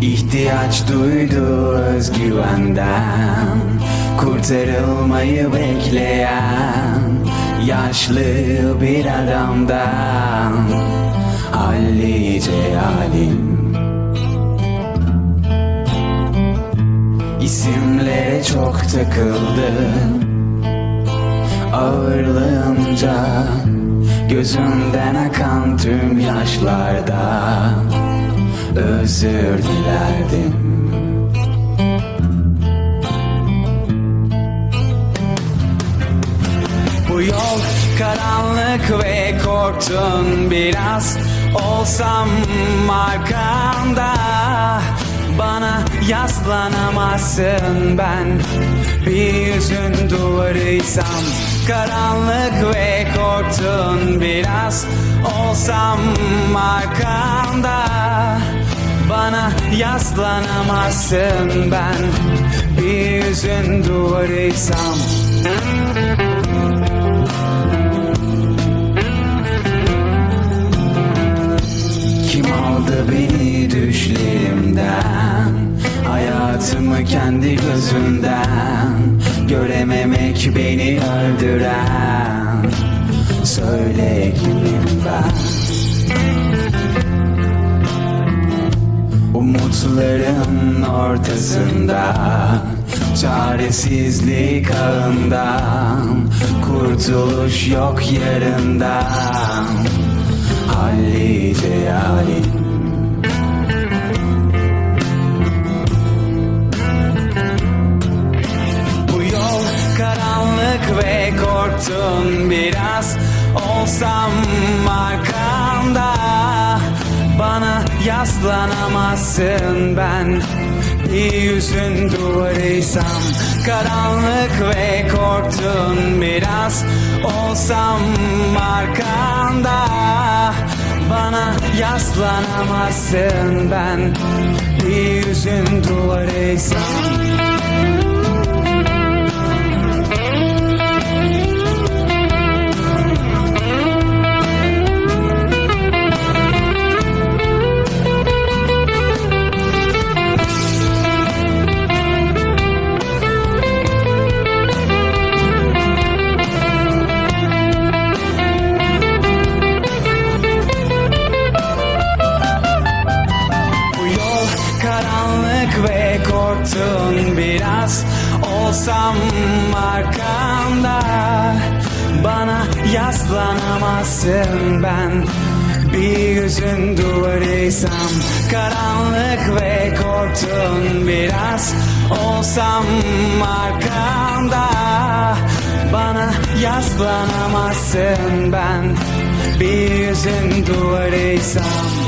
ihtiyaç duyduğu özgüvenden Kurtarılmayı bekleyen yaşlı bir adamdan. Hallice halim. İsimlere çok takıldı. Ağırlığınca Gözümden akan tüm yaşlarda Özür dilerdim. Bu yol karanlık ve korktun biraz. Olsam arkanda Bana yaslanamazsın. Ben Bir yüzün duvarıysam Karanlık ve korktun biraz. Olsam arkanda yaslanamazsın ben. Bir yüzün duvarıysam Kim aldı beni düşlerimden? Hayatımı kendi gözümden. Görememek beni öldüren. Söyle kimim Umutların ortasında Çaresizlik ağından Kurtuluş yok yarından Bu yol karanlık ve korktun biraz. Olsam Bana yaslanamazsın ben. Bir yüzün duvarıysam Karanlık ve korktun biraz. Olsam arkanda Bana yaslanamazsın ben. Bir yüzün duvarıysam korktun biraz. Olsam arkanda Bana yaslanamazsın. Ben Bir yüzün duvarıysam Karanlık ve korktun biraz. Olsam arkanda Bana yaslanamazsın. Ben Bir yüzün duvarıysam